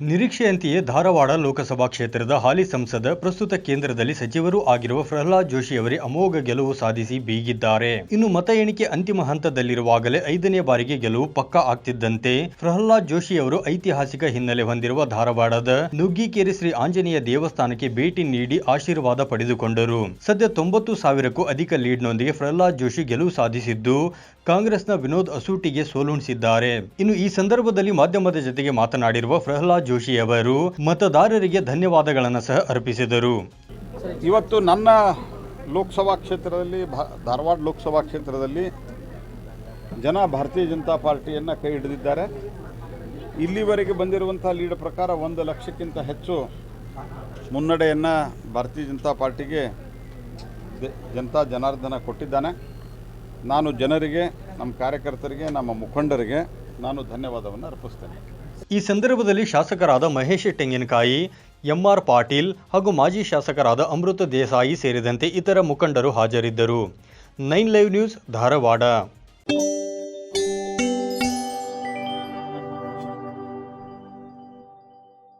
ನಿರೀಕ್ಷೆಯಂತೆಯೇ ಧಾರವಾಡ ಲೋಕಸಭಾ ಕ್ಷೇತ್ರದ ಹಾಲಿ ಸಂಸದ ಪ್ರಸ್ತುತ ಕೇಂದ್ರದಲ್ಲಿ ಸಚಿವರೂ ಆಗಿರುವ ಪ್ರಹ್ಲಾದ್ ಜೋಶಿ ಅವರೇ ಅಮೋಘ ಗೆಲುವು ಸಾಧಿಸಿ ಬೀಗಿದ್ದಾರೆ. ಇನ್ನು ಮತ ಎಣಿಕೆ ಅಂತಿಮ ಹಂತದಲ್ಲಿರುವಾಗಲೇ ಐದನೇ ಬಾರಿಗೆ ಗೆಲುವು ಪಕ್ಕಾ ಆಗ್ತಿದ್ದಂತೆ ಪ್ರಹ್ಲಾದ್ ಜೋಶಿ ಅವರು ಐತಿಹಾಸಿಕ ಹಿನ್ನೆಲೆ ಹೊಂದಿರುವ ಧಾರವಾಡದ ನುಗ್ಗಿಕೇರಿ ಶ್ರೀ ಆಂಜನೇಯ ದೇವಸ್ಥಾನಕ್ಕೆ ಭೇಟಿ ನೀಡಿ ಆಶೀರ್ವಾದ ಪಡೆದುಕೊಂಡರು. ಸದ್ಯ ತೊಂಬತ್ತು ಸಾವಿರಕ್ಕೂ ಅಧಿಕ ಲೀಡ್ನೊಂದಿಗೆ ಪ್ರಹ್ಲಾದ್ ಜೋಶಿ ಗೆಲುವು ಸಾಧಿಸಿದ್ದು ಕಾಂಗ್ರೆಸ್ನ ವಿನೋದ್ ಅಸೂಟಿಗೆ ಸೋಲುಣಿಸಿದ್ದಾರೆ. ಇನ್ನು ಈ ಸಂದರ್ಭದಲ್ಲಿ ಮಾಧ್ಯಮದ ಜೊತೆಗೆ ಮಾತನಾಡಿರುವ ಪ್ರಹ್ಲಾದ್ ಜೋಶಿ ಅವರು ಮತದಾರರಿಗೆ ಧನ್ಯವಾದಗಳನ್ನು ಸಹ ಅರ್ಪಿಸಿದರು. ಇವತ್ತು ನನ್ನ ಲೋಕಸಭಾ ಕ್ಷೇತ್ರದಲ್ಲಿ ಧಾರವಾಡ ಲೋಕಸಭಾ ಕ್ಷೇತ್ರದಲ್ಲಿ ಜನ ಭಾರತೀಯ ಜನತಾ ಪಾರ್ಟಿಯನ್ನು ಕೈ ಹಿಡಿದಿದ್ದಾರೆ. ಇಲ್ಲಿವರೆಗೆ ಬಂದಿರುವಂಥ ಲೀಡ್ ಪ್ರಕಾರ ಒಂದು ಲಕ್ಷಕ್ಕಿಂತ ಹೆಚ್ಚು ಮುನ್ನಡೆಯನ್ನು ಭಾರತೀಯ ಜನತಾ ಪಾರ್ಟಿಗೆ ಜನತಾ ಜನಾರ್ದನ ಕೊಟ್ಟಿದ್ದಾನೆ. ನಾನು ಜನರಿಗೆ, ನಮ್ಮ ಕಾರ್ಯಕರ್ತರಿಗೆ, ನಮ್ಮ ಮುಖಂಡರಿಗೆ ನಾನು ಧನ್ಯವಾದವನ್ನು ಅರ್ಪಿಸ್ತೇನೆ. ಈ ಸಂದರ್ಭದಲ್ಲಿ ಶಾಸಕರಾದ ಮಹೇಶ್ ತೆಂಗಿನಕಾಯಿ, ಎಂಆರ್ ಪಾಟೀಲ್ ಹಾಗೂ ಮಾಜಿ ಶಾಸಕರಾದ ಅಮೃತ ದೇಸಾಯಿ ಸೇರಿದಂತೆ ಇತರ ಮುಖಂಡರು ಹಾಜರಿದ್ದರು. Nine live news Dharwad.